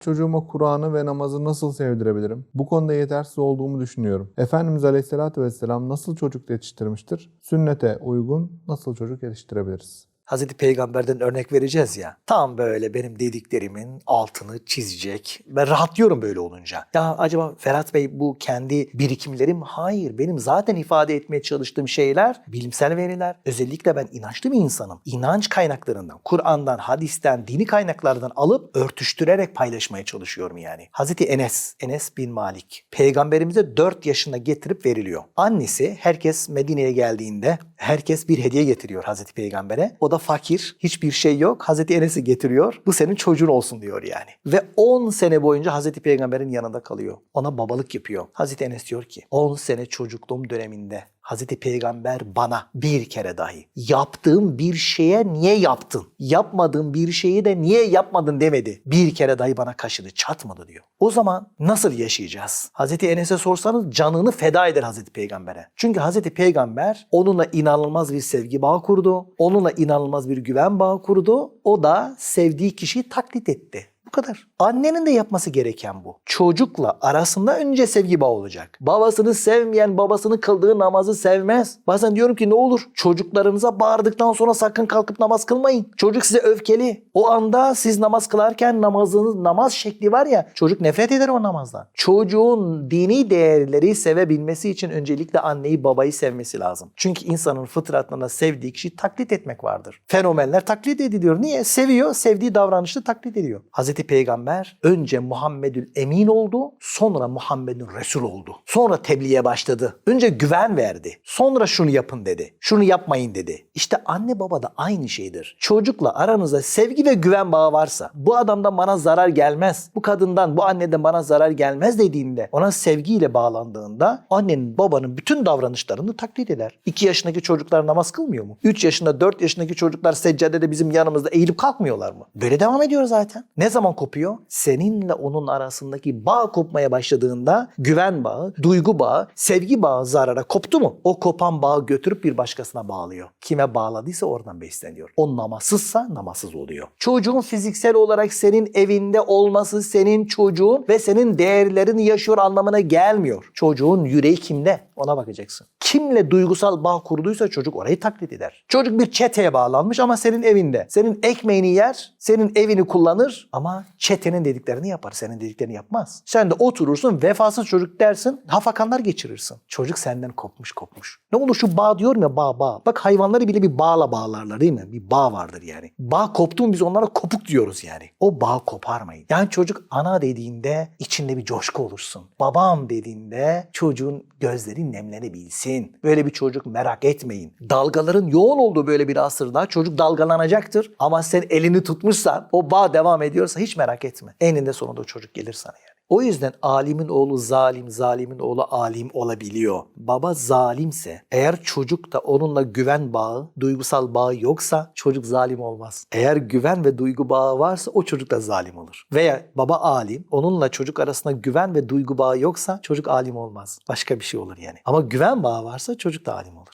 Çocuğuma Kur'an'ı ve namazı nasıl sevdirebilirim? Bu konuda yetersiz olduğumu düşünüyorum. Efendimiz Aleyhisselatü Vesselam nasıl çocuk yetiştirmiştir? Sünnete uygun nasıl çocuk yetiştirebiliriz? Hazreti Peygamber'den örnek vereceğiz ya. Tam böyle benim dediklerimin altını çizecek. Ben rahatlıyorum böyle olunca. Ya acaba Ferhat Bey bu kendi birikimlerim? Hayır. Benim zaten ifade etmeye çalıştığım şeyler bilimsel veriler. Özellikle ben inançlı bir insanım. İnanç kaynaklarından, Kur'an'dan, hadisten, dini kaynaklardan alıp örtüştürerek paylaşmaya çalışıyorum yani. Hazreti Enes, Enes bin Malik. Peygamberimize 4 yaşında getirip veriliyor. Annesi herkes Medine'ye geldiğinde herkes bir hediye getiriyor Hazreti Peygamber'e. O da fakir, hiçbir şey yok. Hazreti Enes'i getiriyor. Bu senin çocuğun olsun diyor yani. Ve 10 sene boyunca Hazreti Peygamber'in yanında kalıyor. Ona babalık yapıyor. Hazreti Enes diyor ki 10 sene çocukluğum döneminde Hazreti Peygamber bana bir kere dahi yaptığım bir şeye niye yaptın? Yapmadığım bir şeyi de niye yapmadın demedi. Bir kere dahi bana kaşıdı, çatmadı diyor. O zaman nasıl yaşayacağız? Hazreti Enes'e sorsanız canını feda eder Hazreti Peygamber'e. Çünkü Hazreti Peygamber onunla inanılmaz bir sevgi bağı kurdu. Onunla inanılmaz bir güven bağı kurdu. O da sevdiği kişiyi taklit etti. Bu kadar. Annenin de yapması gereken bu. Çocukla arasında önce sevgi bağı olacak. Babasını sevmeyen babasını kıldığı namazı sevmez. Bazen diyorum ki ne olur çocuklarınıza bağırdıktan sonra sakın kalkıp namaz kılmayın. Çocuk size öfkeli. O anda siz namaz kılarken namazınız namaz şekli var ya çocuk nefret eder o namazdan. Çocuğun dini değerleri sevebilmesi için öncelikle anneyi babayı sevmesi lazım. Çünkü insanın fıtratında sevdiği kişiyi taklit etmek vardır. Fenomenler taklit ediliyor. Niye? Seviyor, sevdiği davranışı taklit ediyor. Hazreti Peygamber önce Muhammedül Emin oldu, sonra Muhammedül Resul oldu. Sonra tebliğe başladı. Önce güven verdi. Sonra şunu yapın dedi. Şunu yapmayın dedi. İşte anne baba da aynı şeydir. Çocukla aranızda sevgi ve güven bağı varsa, bu adamdan bana zarar gelmez, bu kadından, bu anneden bana zarar gelmez dediğinde, ona sevgiyle bağlandığında annenin, babanın bütün davranışlarını taklit eder. 2 yaşındaki çocuklar namaz kılmıyor mu? 3 yaşında, 4 yaşındaki çocuklar seccadede bizim yanımızda eğilip kalkmıyorlar mı? Böyle devam ediyor zaten. Ne zaman kopuyor? Seninle onun arasındaki bağ kopmaya başladığında güven bağı, duygu bağı, sevgi bağı zarara koptu mu? O kopan bağı götürüp bir başkasına bağlıyor. Kime bağladıysa oradan besleniyor. O namazsızsa namazsız oluyor. Çocuğun fiziksel olarak senin evinde olması senin çocuğun ve senin değerlerini yaşıyor anlamına gelmiyor. Çocuğun yüreği kimde? Ona bakacaksın. Kimle duygusal bağ kurduysa çocuk orayı taklit eder. Çocuk bir çeteye bağlanmış ama senin evinde. Senin ekmeğini yer, senin evini kullanır ama çetenin dediklerini yapar. Senin dediklerini yapmaz. Sen de oturursun vefasız çocuk dersin, hafakanlar geçirirsin. Çocuk senden kopmuş kopmuş. Ne olur şu bağ diyorum ya bağ bağ. Bak hayvanları bile bir bağla bağlarlar değil mi? Bir bağ vardır yani. Bağ koptu mu biz onlara kopuk diyoruz yani. O bağ koparmayın. Yani çocuk ana dediğinde içinde bir coşku olursun. Babam dediğinde çocuğun gözleri nemlenebilsin. Böyle bir çocuk merak etmeyin. Dalgaların yoğun olduğu böyle bir asırda çocuk dalgalanacaktır. Ama sen elini tutmuşsan o bağ devam ediyorsa hiç merak etme. Eninde sonunda o çocuk gelir sana yani. O yüzden alimin oğlu zalim, zalimin oğlu alim olabiliyor. Baba zalimse, eğer çocuk da onunla güven bağı, duygusal bağı yoksa çocuk zalim olmaz. Eğer güven ve duygu bağı varsa o çocuk da zalim olur. Veya baba alim, onunla çocuk arasında güven ve duygu bağı yoksa çocuk alim olmaz. Başka bir şey olur yani. Ama güven bağı varsa çocuk da alim olur.